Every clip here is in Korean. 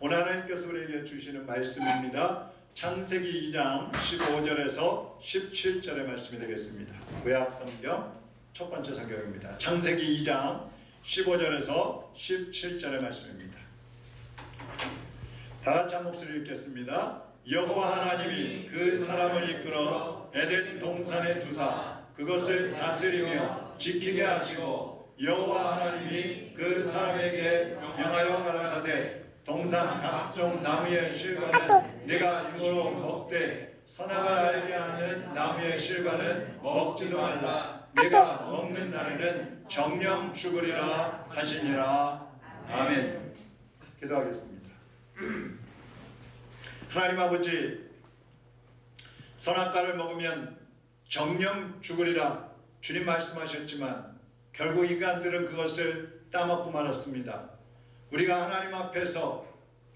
오늘 하나님께서 우리에게 주시는 말씀입니다. 창세기 2장 15절에서 17절의 말씀이 되겠습니다. 구약 성경 첫 번째 성경입니다. 창세기 2장 15절에서 17절의 말씀입니다. 다 같이 한 목소리 읽겠습니다. 여호와 하나님이 그 사람을 이끌어 에덴 동산에 두사 그것을 다스리며 지키게 하시고 여호와 하나님이 그 사람에게 명하여 가라사대 동산 각종 나무의 실과는 네가 이거로 먹되 선악을 알게 하는 나무의 실과는 먹지도 말라. 네가 먹는 날에는 정령 죽으리라 하시니라. 아멘. 기도하겠습니다. 하나님 아버지 선악과를 먹으면 정령 죽으리라 주님 말씀하셨지만 결국 인간들은 그것을 따먹고 말았습니다. 우리가 하나님 앞에서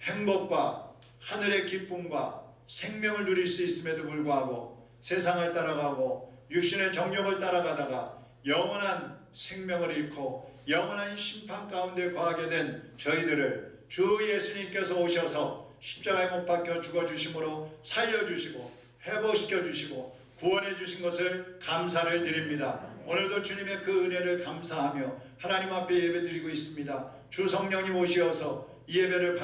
행복과 하늘의 기쁨과 생명을 누릴 수 있음에도 불구하고 세상을 따라가고 육신의 정욕을 따라가다가 영원한 생명을 잃고 영원한 심판 가운데 거하게 된 저희들을 주 예수님께서 오셔서 십자가에 못 박혀 죽어 주심으로 살려 주시고 회복시켜 주시고 구원해 주신 것을 감사를 드립니다. 오늘도 주님의 그 은혜를 감사하며 하나님 앞에 예배드리고 있습니다. 주 성령님 오시어서 이 예배를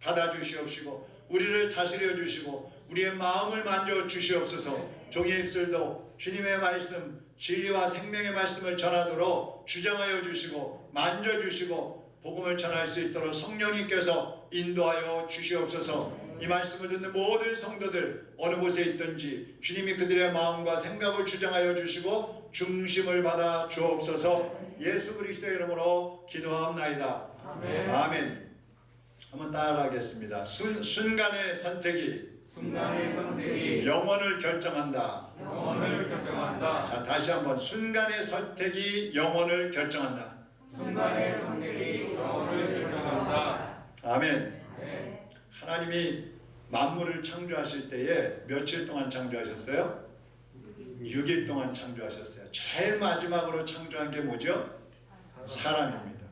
받아 주시옵시고 우리를 다스려 주시고 우리의 마음을 만져 주시옵소서. 종의 입술도 주님의 말씀 진리와 생명의 말씀을 전하도록 주장하여 주시고 만져 주시고 복음을 전할 수 있도록 성령님께서 인도하여 주시옵소서. 이 말씀을 듣는 모든 성도들 어느 곳에 있든지 주님이 그들의 마음과 생각을 주장하여 주시고 중심을 받아 주옵소서. 예수 그리스도의 이름으로 기도합나이다. 아멘. 아멘. 한번 따라하겠습니다. 순, 순간의 선택이 순간의 선택이 영혼을 결정한다. 영혼을 결정한다. 자, 다시 한번 순간의 선택이 영혼을 결정한다. 순간의 선택이 영혼을 결정한다. 아멘. 네. 하나님이 만물을 창조하실 때에 며칠 동안 창조하셨어요? 6일 동안 창조하셨어요. 제일 마지막으로 창조한 게 뭐죠? 사람입니다.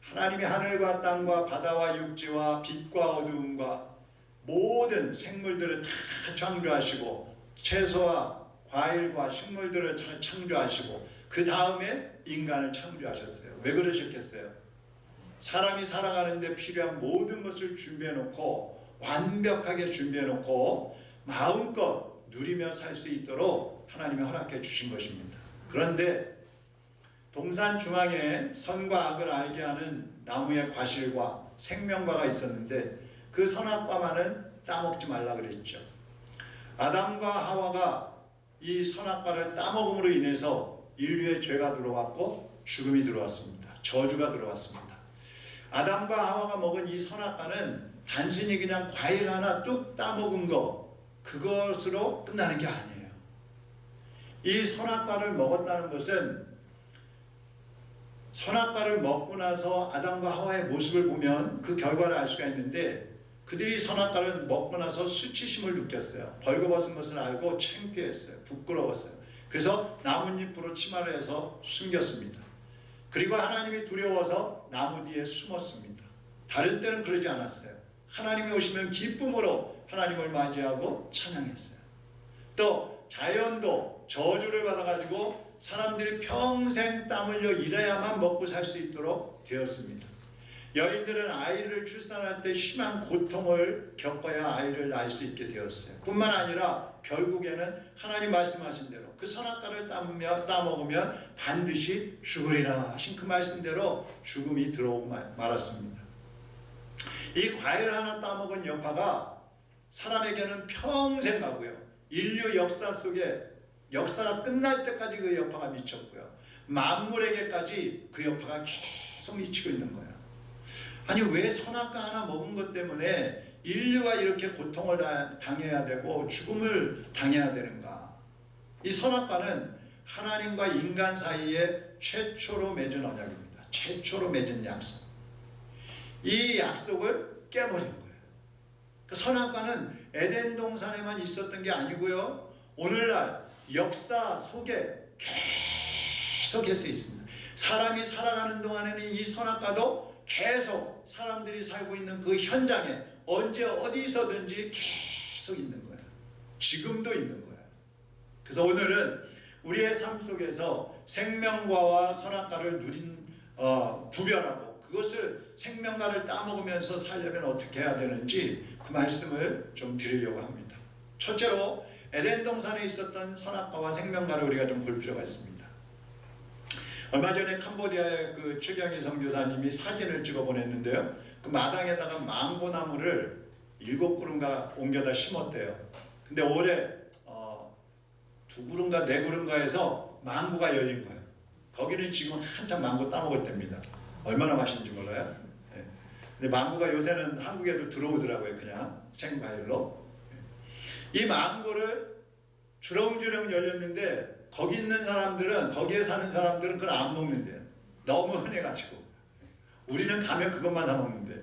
하나님이 하늘과 땅과 바다와 육지와 빛과 어두움과 모든 생물들을 다 창조하시고 채소와 과일과 식물들을 다 창조하시고 그 다음에 인간을 창조하셨어요. 왜 그러셨겠어요? 사람이 살아가는데 필요한 모든 것을 준비해 놓고 완벽하게 준비해 놓고 마음껏 누리며 살 수 있도록 하나님이 허락해 주신 것입니다. 그런데 동산 중앙에 선과 악을 알게 하는 나무의 과실과 생명과가 있었는데 그 선악과만은 따먹지 말라 그랬죠. 아담과 하와가 이 선악과를 따먹음으로 인해서 인류의 죄가 들어왔고 죽음이 들어왔습니다. 저주가 들어왔습니다. 아담과 하와가 먹은 이 선악과는 단순히 그냥 과일 하나 뚝 따먹은 거 그것으로 끝나는 게 아니에요. 이 선악과를 먹었다는 것은 선악과를 먹고 나서 아담과 하와의 모습을 보면 그 결과를 알 수가 있는데 그들이 선악과를 먹고 나서 수치심을 느꼈어요. 벌거벗은 것을 알고 창피했어요. 부끄러웠어요. 그래서 나뭇잎으로 치마를 해서 숨겼습니다. 그리고 하나님이 두려워서 나무 뒤에 숨었습니다. 다른 때는 그러지 않았어요. 하나님이 오시면 기쁨으로 하나님을 맞이하고 찬양했어요. 또 자연도 저주를 받아가지고 사람들이 평생 땀 흘려 일해야만 먹고 살 수 있도록 되었습니다. 여인들은 아이를 출산할 때 심한 고통을 겪어야 아이를 낳을 수 있게 되었어요. 뿐만 아니라 결국에는 하나님 말씀하신 대로 그 선악과를 따며, 따먹으면 반드시 죽으리라 하신 그 말씀대로 죽음이 들어오고 말- 말았습니다. 이 과일 하나 따먹은 여파가 사람에게는 평생 가고요. 인류 역사 속에 역사가 끝날 때까지 그 여파가 미쳤고요. 만물에게까지 그 여파가 계속 미치고 있는 거예요. 아니 왜 선악과 하나 먹은 것 때문에 인류가 이렇게 고통을 다- 당해야 되고 죽음을 당해야 되는가? 이 선악과는 하나님과 인간 사이에 최초로 맺은 언약입니다. 최초로 맺은 약속. 이 약속을 깨버린 거예요. 그 선악과는 에덴 동산에만 있었던 게 아니고요. 오늘날 역사 속에 계속해서 있습니다. 사람이 살아가는 동안에는 이 선악과도 계속 사람들이 살고 있는 그 현장에 언제 어디서든지 계속 있는 거예요. 지금도 있는 거예요. 그래서 오늘은 우리의 삶 속에서 생명과와 선악과를 누린 어, 구별하고 그것을 생명과를 따먹으면서 살려면 어떻게 해야 되는지 그 말씀을 좀 드리려고 합니다. 첫째로 에덴 동산에 있었던 선악과와 생명과를 우리가 좀 볼 필요가 있습니다. 얼마 전에 캄보디아의 그 최경희 선교사님이 사진을 찍어 보냈는데요. 그 마당에다가 망고 나무를 일곱 그루인가 옮겨다 심었대요. 근데 올해 어, 두 그루인가 네 그루인가에서 망고가 열린 거예요. 거기는 지금 한참 망고 따먹을 때입니다. 얼마나 맛있는지 몰라요. 예. 근데 망고가 요새는 한국에도 들어오더라고요. 그냥 생과일로. 예. 이 망고를 주렁주렁 열렸는데 거기 있는 사람들은 거기에 사는 사람들은 그걸 안 먹는데요. 너무 흔해가지고 우리는 가면 그것만 사 먹는데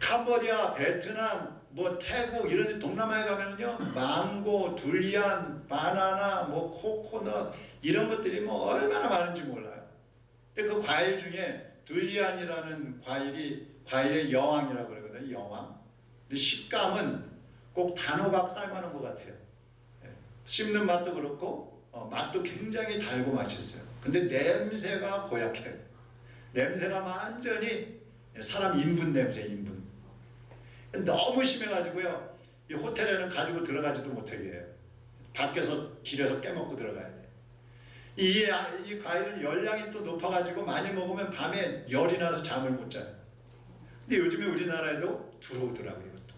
캄보디아, 베트남, 뭐 태국 이런 데 동남아에 가면은요 망고, 둘리안, 바나나, 뭐 코코넛 이런 것들이 뭐 얼마나 많은지 몰라요. 근데 그 과일 중에 둘리안이라는 과일이 과일의 여왕이라고 그러거든요. 여왕. 근데 식감은 꼭 단호박 삶아놓은 것 같아요. 예. 씹는 맛도 그렇고 어, 맛도 굉장히 달고 맛있어요. 근데 냄새가 고약해요. 냄새가 완전히 사람 인분 냄새, 인분. 너무 심해가지고요. 이 호텔에는 가지고 들어가지도 못하게 해요. 밖에서 길에서 깨먹고 들어가야 돼. 이, 이 과일은 열량이 또 높아가지고 많이 먹으면 밤에 열이 나서 잠을 못 자요. 근데 요즘에 우리나라에도 들어오더라고요, 이것도.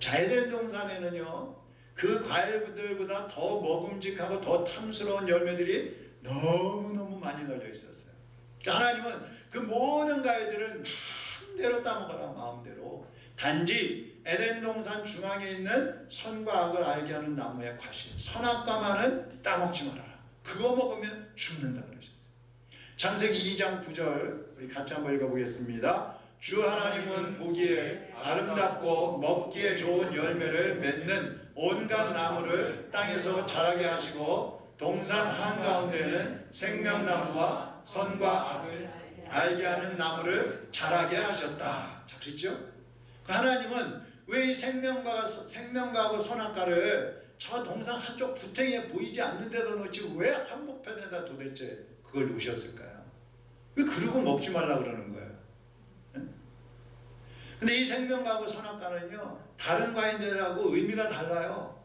자에덴 동산에는요, 그 과일들보다 더 먹음직하고 더 탐스러운 열매들이 너무너무 많이 널려 있었어요. 그러니까 하나님은 그 모든 과일들을 마음대로 따먹어라, 마음대로. 단지 에덴 동산 중앙에 있는 선과 악을 알게 하는 나무의 과실, 선악과만은 따먹지 말아라. 그거 먹으면 죽는다 그러셨어요. 창세기 2장 9절 우리 같이 한번 읽어보겠습니다. 주 하나님은 보기에 아름답고 먹기에 좋은 열매를 맺는 온갖 나무를 땅에서 자라게 하시고 동산 한가운데는 생명나무와 선과 알게 하는 나무를 자라게 하셨다. 작시죠? 하나님은 왜 이 생명과가 생명과하고 선악과를 저 동산 한쪽 구탱이에 보이지 않는 데다 놓지 왜 한복판에다 도대체 그걸 놓으셨을까요? 왜 그러고 먹지 말라 그러는 거예요? 응? 근데 이 생명과하고 선악과는요 다른 과인들하고 의미가 달라요.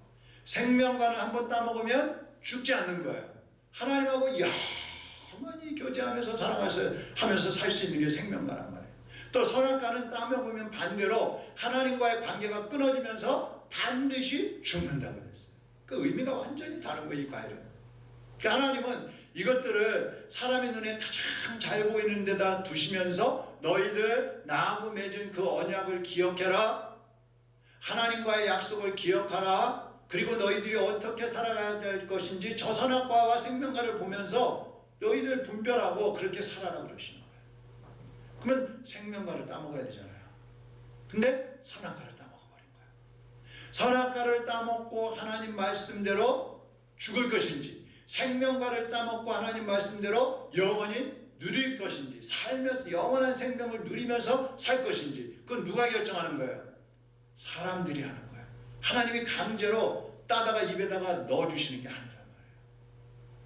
생명과는 한 번 따먹으면 죽지 않는 거예요. 하나님하고 영원히 교제하면서 살아가서 하면서 살 수 있는 게 생명과란 말이에요. 또 선악과는 따먹으면 반대로 하나님과의 관계가 끊어지면서 반드시 죽는다 그랬어요. 그 의미가 완전히 다른 거예요, 이 과일은. 그러니까 하나님은 이것들을 사람의 눈에 가장 잘 보이는 데다 두시면서 너희들 나하고 맺은 그 언약을 기억해라. 하나님과의 약속을 기억하라. 그리고 너희들이 어떻게 살아가야 될 것인지 저 선악과와 생명과를 보면서 너희들 분별하고 그렇게 살아라 그러시는 거예요. 그러면 생명과를 따먹어야 되잖아요. 근데 선악과를 따먹어버린 거예요. 선악과를 따먹고 하나님 말씀대로 죽을 것인지 생명과를 따먹고 하나님 말씀대로 영원히 누릴 것인지 살면서 영원한 생명을 누리면서 살 것인지 그건 누가 결정하는 거예요? 사람들이 하는 거예요. 하나님이 강제로 따다가 입에다가 넣어주시는 게 아니란 말이에요.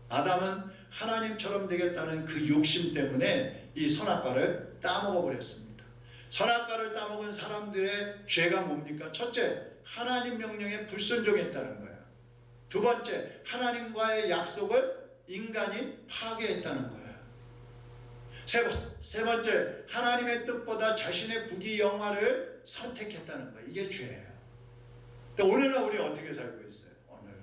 아담은 하나님처럼 되겠다는 그 욕심 때문에 이 선악과를 따먹어 버렸습니다. 선악과를 따먹은 사람들의 죄가 뭡니까? 첫째, 하나님 명령에 불순종했다는 거예요. 두 번째, 하나님과의 약속을 인간이 파괴했다는 거예요. 세, 번, 세 번째, 하나님의 뜻보다 자신의 부귀 영화를 선택했다는 거예요. 이게 죄예요. 오늘날 우리 어떻게 살고 있어요? 오늘날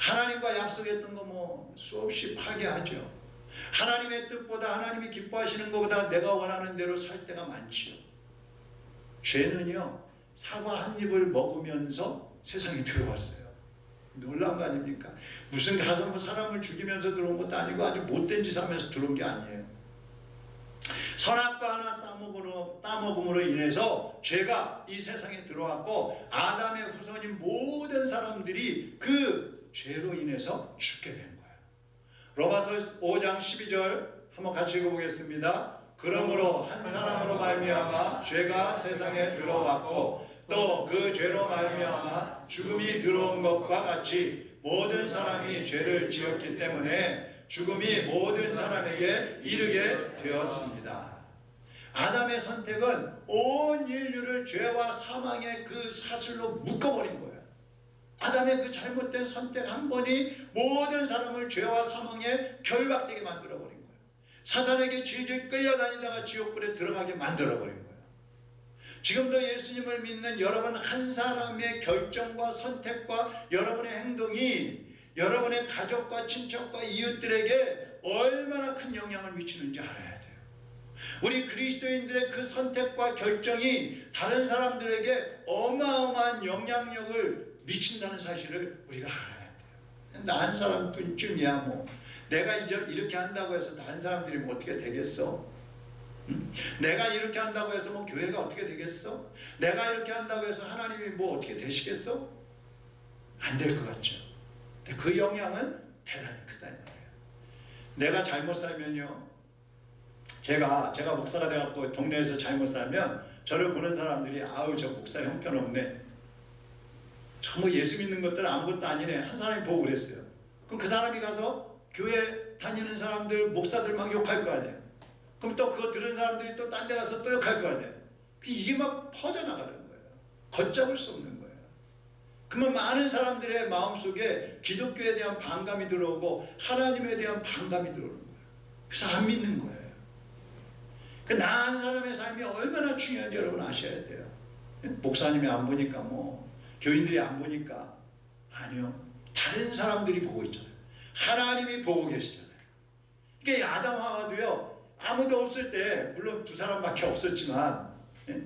하나님과 약속했던 거 뭐 수없이 파괴하죠. 하나님의 뜻보다 하나님이 기뻐하시는 것보다 내가 원하는 대로 살 때가 많지요. 죄는요 사과 한 입을 먹으면서 세상에 들어왔어요. 놀라운 거 아닙니까? 무슨 가서 뭐 사람을 죽이면서 들어온 것도 아니고 아주 못된 짓 하면서 들어온 게 아니에요. 선악과 하나 따먹음으로, 따먹음으로 인해서 죄가 이 세상에 들어왔고 아담의 후손인 모든 사람들이 그 죄로 인해서 죽게 된 거예요. 로마서 5장 12절 한번 같이 읽어보겠습니다. 그러므로 한 사람으로 말미암아 죄가 세상에 들어왔고 또 그 죄로 말미암아 죽음이 들어온 것과 같이 모든 사람이 죄를 지었기 때문에 죽음이 모든 사람에게 이르게 되었습니다. 아담의 선택은 온 인류를 죄와 사망의 그 사슬로 묶어버린 거예요. 아담의 그 잘못된 선택 한 번이 모든 사람을 죄와 사망에 결박되게 만들어버린 거예요. 사단에게 질질 끌려다니다가 지옥불에 들어가게 만들어버린 거예요. 지금도 예수님을 믿는 여러분 한 사람의 결정과 선택과 여러분의 행동이 여러분의 가족과 친척과 이웃들에게 얼마나 큰 영향을 미치는지 알아야 돼요. 우리 그리스도인들의 그 선택과 결정이 다른 사람들에게 어마어마한 영향력을 미친다는 사실을 우리가 알아야 돼요. 나 한 사람뿐쯤이야 뭐 내가 이제 이렇게 한다고 해서 다른 사람들이 뭐 어떻게 되겠어? 응? 내가 이렇게 한다고 해서 뭐 교회가 어떻게 되겠어? 내가 이렇게 한다고 해서 하나님이 뭐 어떻게 되시겠어? 안 될 것 같죠. 그 영향은 대단히 크다는 거예요. 내가 잘못 살면요. 제가 제가 목사가 돼갖고 동네에서 잘못 살면 저를 보는 사람들이 아우 저 목사 형편없네. 정말 예수 믿는 것들 아무것도 아니네. 한 사람이 보고 그랬어요. 그럼 그 사람이 가서 교회 다니는 사람들 목사들 막 욕할 거 아니에요. 그럼 또 그거 들은 사람들이 또 딴 데 가서 또 욕할 거 아니에요. 이게 막 퍼져나가는 거예요. 걷잡을 수 없는 거예요. 그러면 많은 사람들의 마음속에 기독교에 대한 반감이 들어오고 하나님에 대한 반감이 들어오는 거예요. 그래서 안 믿는 거예요. 그 나은 사람의 삶이 얼마나 중요한지 여러분 아셔야 돼요. 목사님이 안 보니까 뭐 교인들이 안 보니까 아니요. 다른 사람들이 보고 있잖아요. 하나님이 보고 계시잖아요. 이게 아담 하와도요. 아무도 없을 때 물론 두 사람밖에 없었지만 예?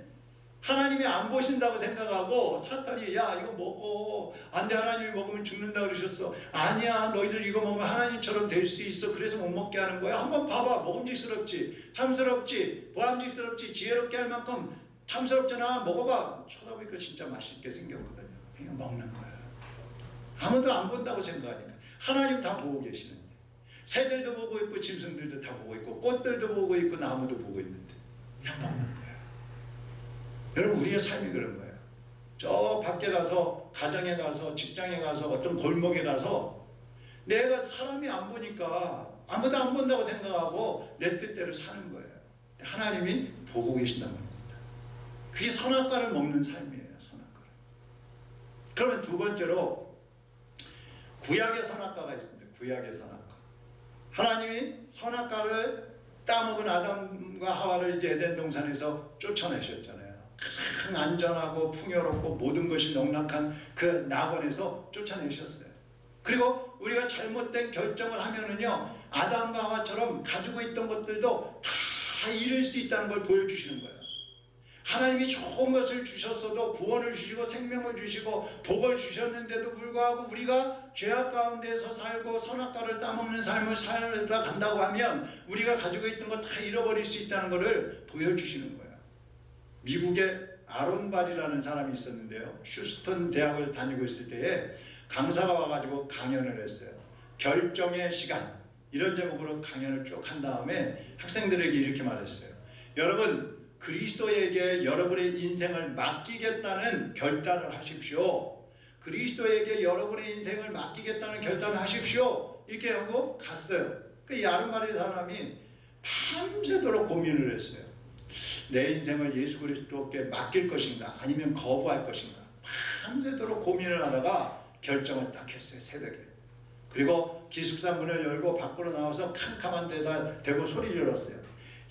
하나님이 안 보신다고 생각하고 사탄이 야 이거 먹고 안돼 하나님이 먹으면 죽는다 그러셨어. 아니야 너희들 이거 먹으면 하나님처럼 될 수 있어. 그래서 못 먹게 하는 거야. 한번 봐봐. 먹음직스럽지? 탐스럽지? 보암직스럽지? 지혜롭게 할 만큼 탐스럽잖아. 먹어봐. 쳐다보니까 진짜 맛있게 생겼거든요. 그냥 먹는 거야. 아무도 안 본다고 생각하니까. 하나님 다 보고 계시는데 새들도 보고 있고 짐승들도 다 보고 있고 꽃들도 보고 있고 나무도 보고 있는데 그냥 먹는 거야 여러분 우리의 삶이 그런 거예요. 저 밖에 가서 가정에 가서 직장에 가서 어떤 골목에 가서 내가 사람이 안 보니까 아무도 안 본다고 생각하고 내 뜻대로 사는 거예요. 하나님이 보고 계신단 말입니다. 그게 선악과를 먹는 삶이에요. 선악과를. 그러면 두 번째로 구약의 선악과가 있습니다. 구약의 선악과. 하나님이 선악과를 따먹은 아담과 하와를 이제 에덴 동산에서 쫓아내셨잖아요. 가장 안전하고 풍요롭고 모든 것이 농락한 그 낙원에서 쫓아내셨어요. 그리고 우리가 잘못된 결정을 하면은요 아담과 하와처럼 가지고 있던 것들도 다 잃을 수 있다는 걸 보여주시는 거예요. 하나님이 좋은 것을 주셨어도 구원을 주시고 생명을 주시고 복을 주셨는데도 불구하고 우리가 죄악 가운데서 살고 선악과를 따먹는 삶을 살아 간다고 하면 우리가 가지고 있던 거 다 잃어버릴 수 있다는 것을 보여주시는 거예요. 미국에 아론발이라는 사람이 있었는데요. 휴스턴 대학을 다니고 있을 때에 강사가 와가지고 강연을 했어요. 결정의 시간 이런 제목으로 강연을 쭉 한 다음에 학생들에게 이렇게 말했어요. 여러분 그리스도에게 여러분의 인생을 맡기겠다는 결단을 하십시오. 그리스도에게 여러분의 인생을 맡기겠다는 결단을 하십시오. 이렇게 하고 갔어요. 그 아론발의 사람이 밤새도록 고민을 했어요. 내 인생을 예수 그리스도께 맡길 것인가 아니면 거부할 것인가 밤새도록 고민을 하다가 결정을 딱 했어요 새벽에 그리고 기숙사 문을 열고 밖으로 나와서 캄캄한 데다 대고 소리 질렀어요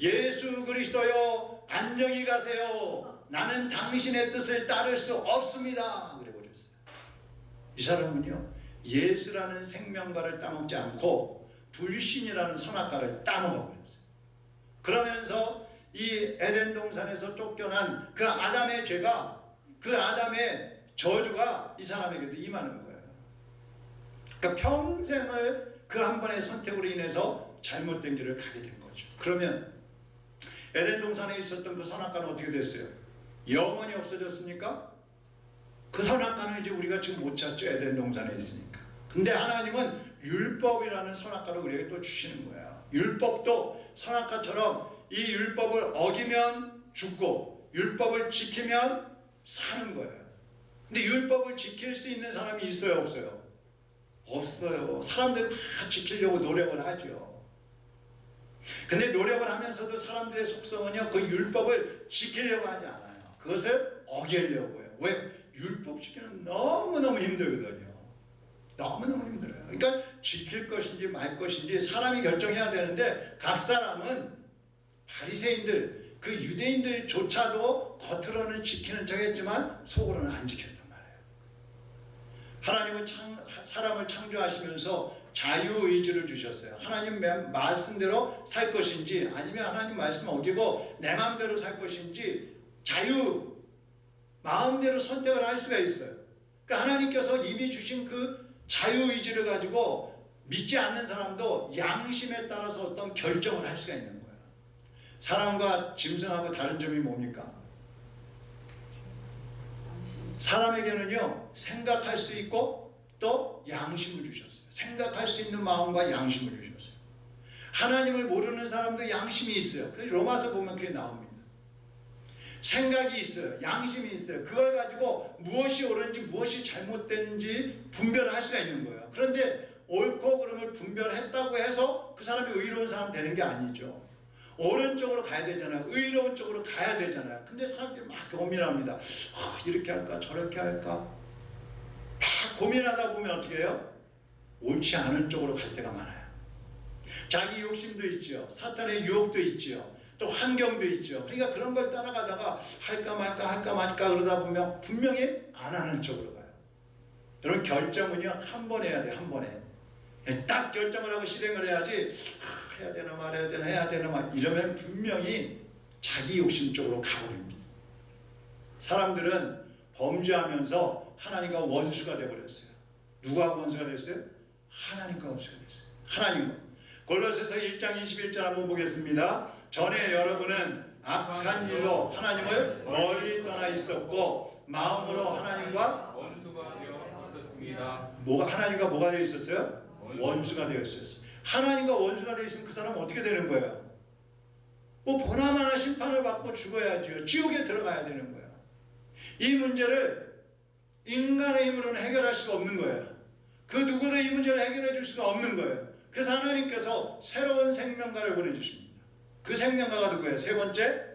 예수 그리스도여 안녕히 가세요 나는 당신의 뜻을 따를 수 없습니다 이 사람은요 예수라는 생명과를 따먹지 않고 불신이라는 선악과를 따먹어 버렸어요 그러면서 이 에덴 동산에서 쫓겨난 그 아담의 죄가 그 아담의 저주가 이 사람에게도 임하는 거예요. 그러니까 평생을 그 한 번의 선택으로 인해서 잘못된 길을 가게 된 거죠. 그러면 에덴 동산에 있었던 그 선악과는 어떻게 됐어요? 영원히 없어졌습니까? 그 선악과는 이제 우리가 지금 못 찾죠. 에덴 동산에 있으니까. 근데 하나님은 율법이라는 선악과를 우리에게 또 주시는 거예요. 율법도 선악과처럼 이 율법을 어기면 죽고 율법을 지키면 사는 거예요. 근데 율법을 지킬 수 있는 사람이 있어요, 없어요? 없어요. 사람들 다 지키려고 노력을 하죠. 근데 노력을 하면서도 사람들의 속성은요, 그 율법을 지키려고 하지 않아요. 그것을 어기려고 해요. 왜? 율법 지키는 너무너무 힘들거든요. 너무너무 힘들어요. 그러니까 지킬 것인지 말 것인지 사람이 결정해야 되는데 각 사람은 바리새인들 그 유대인들조차도 겉으로는 지키는 척했지만 속으로는 안 지켰단 말이에요. 하나님은 창, 사람을 창조하시면서 자유 의지를 주셨어요. 하나님 매- 말씀대로 살 것인지 아니면 하나님 말씀 어기고 내 마음대로 살 것인지 자유 마음대로 선택을 할 수가 있어요. 그러니까 하나님께서 이미 주신 그 자유 의지를 가지고 믿지 않는 사람도 양심에 따라서 어떤 결정을 할 수가 있는 거예요. 사람과 짐승하고 다른 점이 뭡니까? 사람에게는요 생각할 수 있고 또 양심을 주셨어요. 생각할 수 있는 마음과 양심을 주셨어요. 하나님을 모르는 사람도 양심이 있어요. 그래서 로마서 보면 그게 나옵니다. 생각이 있어요. 양심이 있어요. 그걸 가지고 무엇이 옳은지 무엇이 잘못된지 분별할 수가 있는 거예요. 그런데 옳고 그름을 분별했다고 해서 그 사람이 의로운 사람 되는 게 아니죠. 옳은 쪽으로 가야 되잖아요. 의로운 쪽으로 가야 되잖아요. 근데 사람들이 막 고민합니다. 아, 이렇게 할까 저렇게 할까 막 고민하다 보면 어떻게 해요? 옳지 않은 쪽으로 갈 때가 많아요. 자기 욕심도 있죠. 사탄의 유혹도 있죠. 또 환경도 있죠. 그러니까 그런 걸 따라가다가 할까 말까 할까 말까 그러다 보면 분명히 안 하는 쪽으로 가요. 여러분 결정은요 한 번 해야 돼 한 번에 딱 결정을 하고 실행을 해야지 아, 해야 되나 말아야 되나 해야 되나 말 이러면 분명히 자기 욕심 쪽으로 가버립니다. 사람들은 범죄하면서 하나님과 원수가 되어버렸어요. 누가 원수가 됐어요? 하나님과 원수가 됐어요. 하나님과. 골로새서 1장 21절 한번 보겠습니다. 전에 여러분은 악한 일로 하나님을 멀리 떠나 있었고 마음으로 하나님과 원수가 되어 있었습니다. 뭐가 하나님과 뭐가 되어 있었어요? 원수가 되어 있었어요. 하나님과 원수가 되어 있으면 그 사람은 어떻게 되는 거예요? 뭐 보나마나 심판을 받고 죽어야지요. 지옥에 들어가야 되는 거예요. 이 문제를 인간의 힘으로는 해결할 수가 없는 거예요. 그 누구도 이 문제를 해결해 줄 수가 없는 거예요. 그래서 하나님께서 새로운 생명가를 보내주십니다. 그 생명가가 누구예요? 세 번째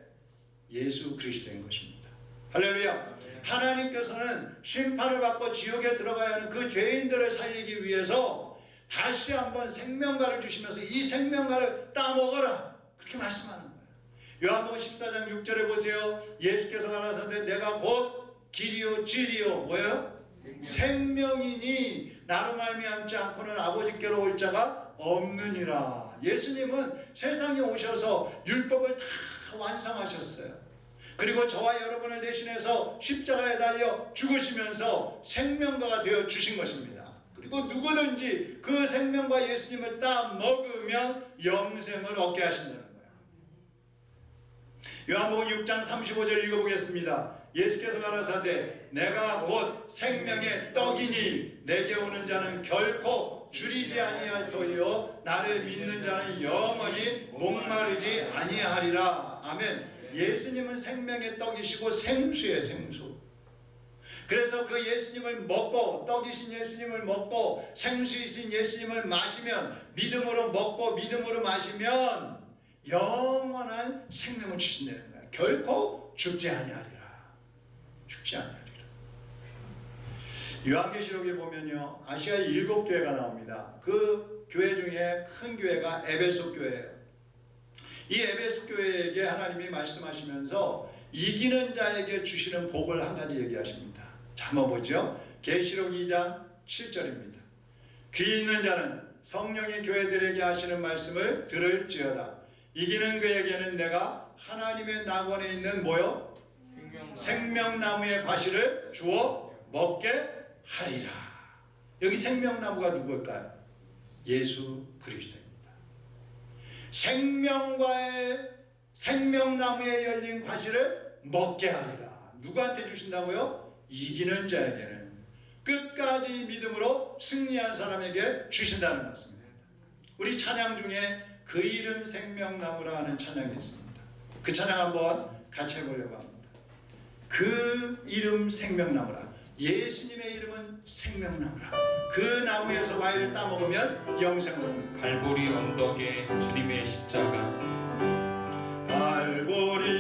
예수 그리스도인 것입니다. 할렐루야. 하나님께서는 심판을 받고 지옥에 들어가야 하는 그 죄인들을 살리기 위해서 다시 한번 생명가를 주시면서 이 생명가를 따먹어라. 그렇게 말씀하는 거예요. 요한복음 14장 6절에 보세요. 예수께서 가라사대 내가 곧 길이요 진리요 뭐예요? 생명이니 나로 말미암지 않고는 아버지께로 올 자가 없느니라. 예수님은 세상에 오셔서 율법을 다 완성하셨어요. 그리고 저와 여러분을 대신해서 십자가에 달려 죽으시면서 생명가가 되어 주신 것입니다. 그리고 누구든지 그 생명과 예수님을 딱 먹으면 영생을 얻게 하신다는 거예요. 요한복음 6장 35절 읽어보겠습니다. 예수께서 가라사대 내가 곧 생명의 떡이니 내게 오는 자는 결코 줄이지 아니할 터이요 나를 믿는 자는 영원히 목마르지 아니하리라. 아멘. 예수님은 생명의 떡이시고 생수의 생수. 그래서 그 예수님을 먹고 떡이신 예수님을 먹고 생수이신 예수님을 마시면 믿음으로 먹고 믿음으로 마시면 영원한 생명을 주신다는 거야. 결코 죽지 아니하리라. 죽지 아니하리라. 요한계시록에 보면요. 아시아에 일곱 교회가 나옵니다. 그 교회 중에 큰 교회가 에베소 교회예요. 이 에베소 교회에게 하나님이 말씀하시면서 이기는 자에게 주시는 복을 한 가지 얘기하십니다. 자, 한번 보죠. 계시록 2장 7절입니다. 귀 있는 자는 성령이 교회들에게 하시는 말씀을 들을지어다. 이기는 그에게는 내가 하나님의 낙원에 있는 뭐요? 생명 생명나무의 과실을 주어 먹게 하리라. 여기 생명나무가 누구일까요? 예수 그리스도입니다. 생명과의 생명나무에 열린 과실을 먹게 하리라. 누구한테 주신다고요? 이기는 자에게는 끝까지 믿음으로 승리한 사람에게 주신다는 말씀입니다. 우리 찬양 중에 그 이름 생명나무라 하는 찬양이 있습니다. 그 찬양 한번 같이 해보려고 합니다. 그 이름 생명나무라. 예수님의 이름은 생명나무라. 그 나무에서 과일을 따먹으면 영생을 얻는. 갈보리 언덕에 주님의 십자가 갈보리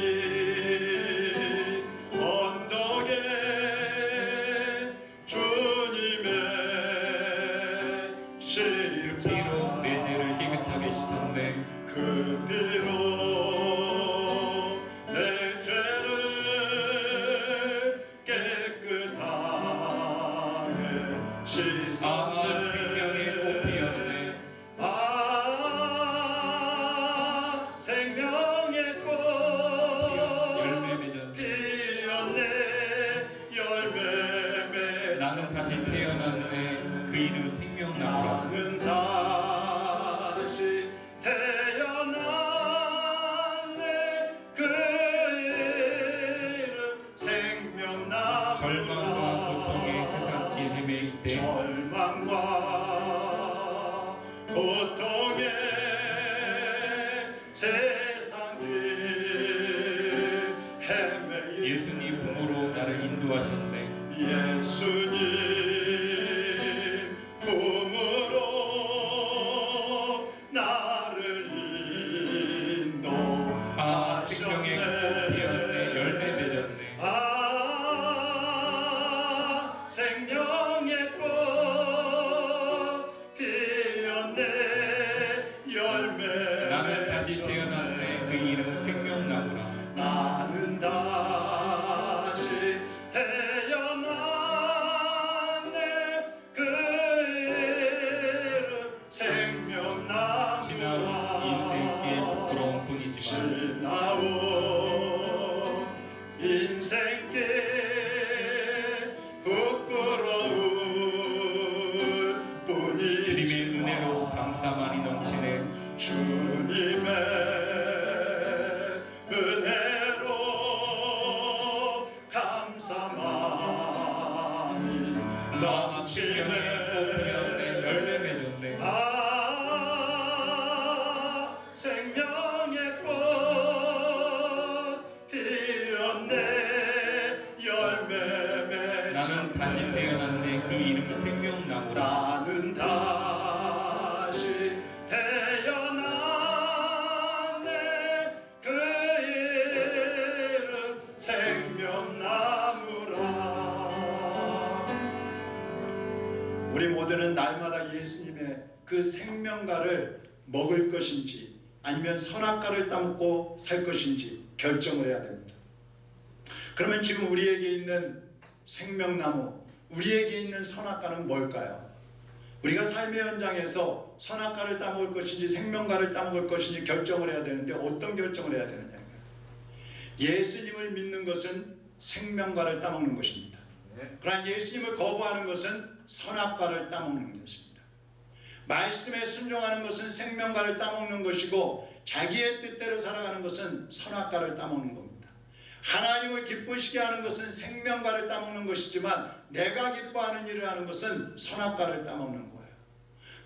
우리 모두는 날마다 예수님의 그 생명가를 먹을 것인지 아니면 선악과를 따먹고 살 것인지 결정을 해야 됩니다. 그러면 지금 우리에게 있는 생명나무, 우리에게 있는 선악과는 뭘까요? 우리가 삶의 현장에서 선악과를 따먹을 것인지 생명과를 따먹을 것인지 결정을 해야 되는데 어떤 결정을 해야 되느냐? 예수님을 믿는 것은 생명과를 따먹는 것입니다. 그러나 예수님을 거부하는 것은 선악과를 따먹는 것입니다. 말씀에 순종하는 것은 생명과를 따먹는 것이고 자기의 뜻대로 살아가는 것은 선악과를 따먹는 겁니다. 하나님을 기쁘시게 하는 것은 생명과를 따먹는 것이지만 내가 기뻐하는 일을 하는 것은 선악과를 따먹는 거예요.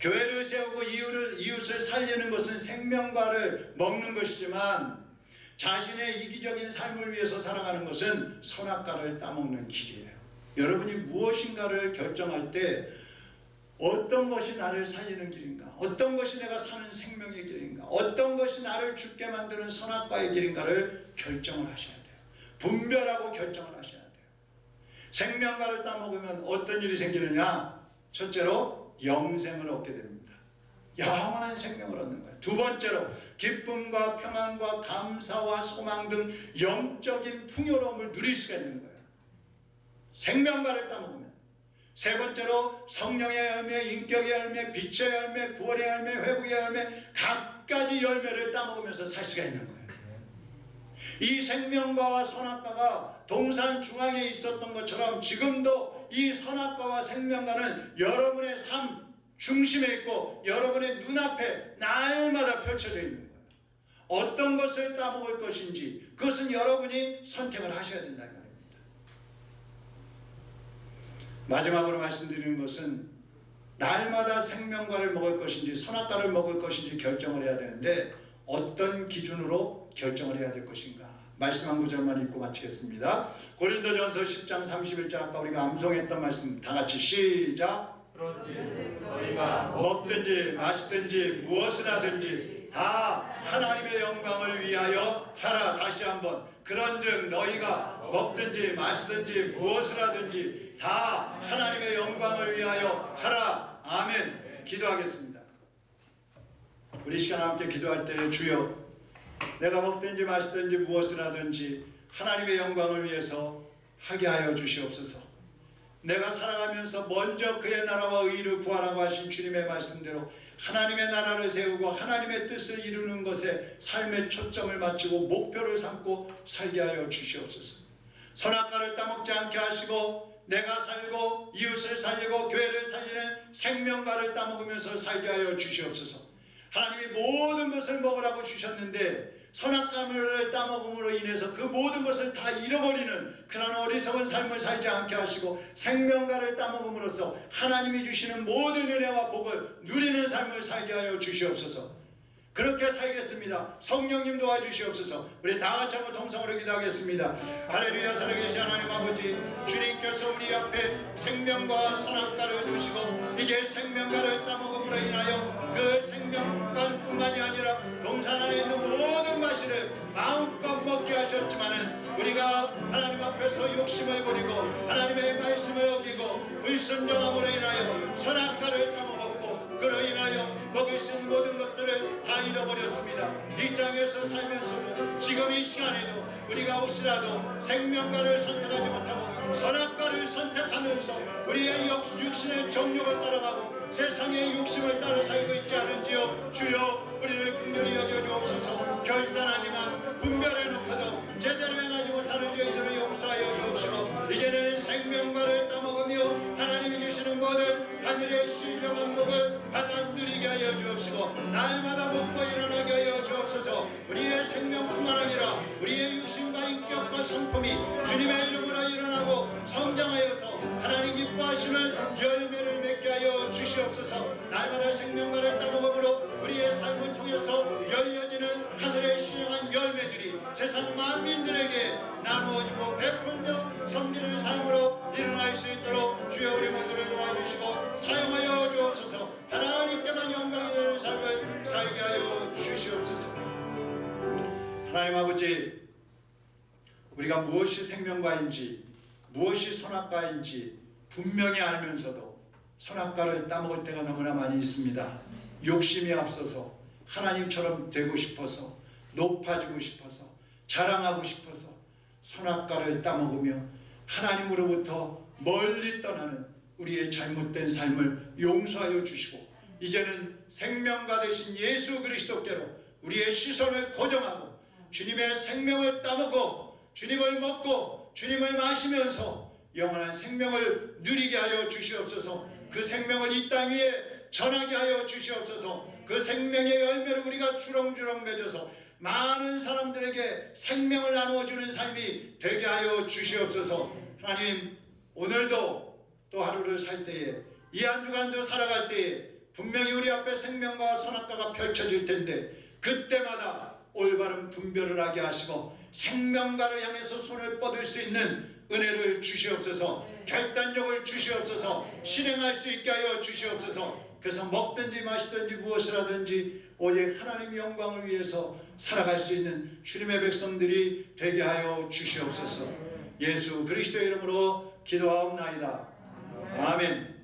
교회를 세우고 이웃을, 이웃을 살리는 것은 생명과를 먹는 것이지만 자신의 이기적인 삶을 위해서 살아가는 것은 선악과를 따먹는 길이에요. 여러분이 무엇인가를 결정할 때 어떤 것이 나를 살리는 길인가? 어떤 것이 내가 사는 생명의 길인가? 어떤 것이 나를 죽게 만드는 선악과의 길인가를 결정을 하셔야 돼요. 분별하고 결정을 하셔야 돼요. 생명과를 따먹으면 어떤 일이 생기느냐? 첫째로 영생을 얻게 됩니다. 영원한 생명을 얻는 거예요. 두 번째로 기쁨과 평안과 감사와 소망 등 영적인 풍요로움을 누릴 수가 있는 거예요. 생명과를 따먹으면 세 번째로 성령의 열매, 인격의 열매, 빛의 열매, 구원의 열매, 회복의 열매 각가지 열매를 따먹으면서 살 수가 있는 거예요. 이 생명과와 선악과가 동산 중앙에 있었던 것처럼 지금도 이 선악과와 생명과는 여러분의 삶 중심에 있고 여러분의 눈앞에 날마다 펼쳐져 있는 거예요. 어떤 것을 따먹을 것인지 그것은 여러분이 선택을 하셔야 된다는 말입니다. 마지막으로 말씀드리는 것은 날마다 생명과를 먹을 것인지 선악과를 먹을 것인지 결정을 해야 되는데 어떤 기준으로 결정을 해야 될 것인가? 말씀 한 구절만 읽고 마치겠습니다. 고린도전서 10장 31절 아까 우리가 암송했던 말씀 다 같이 시작. 그런지 너희가 먹든지 마시든지 무엇을 하든지 다 하나님의 영광을 위하여 하라 다시 한번 그런즉 너희가 먹든지 마시든지 무엇을 하든지 다 하나님의 영광을 위하여 하라. 아멘. 기도하겠습니다. 우리 시간 함께 기도할 때 주여 내가 먹든지 마시든지 무엇을 하든지 하나님의 영광을 위해서 하게 하여 주시옵소서. 내가 살아가면서 먼저 그의 나라와 의를 구하라고 하신 주님의 말씀대로 하나님의 나라를 세우고 하나님의 뜻을 이루는 것에 삶의 초점을 맞추고 목표를 삼고 살게 하여 주시옵소서. 선악과를 따먹지 않게 하시고 내가 살고 이웃을 살리고 교회를 살리는 생명과를 따먹으면서 살게 하여 주시옵소서. 하나님이 모든 것을 먹으라고 주셨는데 선악과를 따먹음으로 인해서 그 모든 것을 다 잃어버리는 그런 어리석은 삶을 살지 않게 하시고 생명과를 따먹음으로써 하나님이 주시는 모든 은혜와 복을 누리는 삶을 살게 하여 주시옵소서. 그렇게 살겠습니다. 성령님 도와주시옵소서. 우리 다 같이 한번 통성으로 기도하겠습니다. 할렐루야 살아계신 하나님 아버지 주님께서 우리 앞에 생명과 선악과를 두시고 이제 생명과를 따먹음으로 인하여 그 생명과뿐만이 아니라 동산 안에 있는 모든 과실을 마음껏 먹게 하셨지만은 우리가 하나님 앞에서 욕심을 부리고 하나님의 말씀을 어기고 불순종함으로 인하여 선악과를 따먹었고 그로 인하여 수 있는 모든 것들을 다 잃어버렸습니다. 이 땅에서 살면서도 지금 이 시간에도 우리가 혹시라도 생명과를 선택하지 못하고 선악과를 선택하면서 우리의 역- 육신의 정욕을 따라가고 세상의 욕심을 따라 살고 있지 않은지요 주여 우리를 긍휼히 여겨 주옵소서 결단하지만 분별해 놓고도 제대로 행하지 못하는 저희들을 용서하여 주옵시고 이제는 생명과를 따먹으며 하나님이 주시는 모든 하늘의 신령한 복을 받아 누리게 하여 주옵시고 날마다 먹고 일어나게 하여 주옵소서. 우리의 생명뿐만 아니라 우리의 육신과 인격과 성품이 주님의 이름으로 일어나고 성장하여서 하나님 기뻐하시는 열매를 맺게 하여 주시옵소서. 날마다 생명과를 따먹음으로 우리의 통해서 하늘의 신령한 열매들이 세상 만민들에게 나누어지고 베풀며 섬기는 삶으로 일어날 수 있도록 주여 우리 모두를 도와주시고 사용하여 주옵소서 하나님께만 영광이 되는 삶을 살게 하여 주시옵소서 하나님 아버지 우리가 무엇이 생명과인지 무엇이 선악과인지 분명히 알면서도 선악과를 따먹을 때가 너무나 많이 있습니다. 욕심이 앞서서 하나님처럼 되고 싶어서 높아지고 싶어서 자랑하고 싶어서 선악과를 따먹으며 하나님으로부터 멀리 떠나는 우리의 잘못된 삶을 용서하여 주시고 이제는 생명가 되신 예수 그리스도께로 우리의 시선을 고정하고 주님의 생명을 따먹고 주님을 먹고 주님을 마시면서 영원한 생명을 누리게 하여 주시옵소서. 그 생명을 이 땅 위에 전하게 하여 주시옵소서 그 생명의 열매를 우리가 주렁주렁 맺어서 많은 사람들에게 생명을 나누어주는 삶이 되게 하여 주시옵소서. 하나님 오늘도 또 하루를 살 때에 이 한 주간도 살아갈 때에 분명히 우리 앞에 생명과 선악과가 펼쳐질 텐데 그때마다 올바른 분별을 하게 하시고 생명과를 향해서 손을 뻗을 수 있는 은혜를 주시옵소서. 결단력을 주시옵소서. 실행할 수 있게 하여 주시옵소서 그래서 먹든지 마시든지 무엇을 하든지 오직 하나님의 영광을 위해서 살아갈 수 있는 주님의 백성들이 되게 하여 주시옵소서. 예수 그리스도의 이름으로 기도하옵나이다. 아멘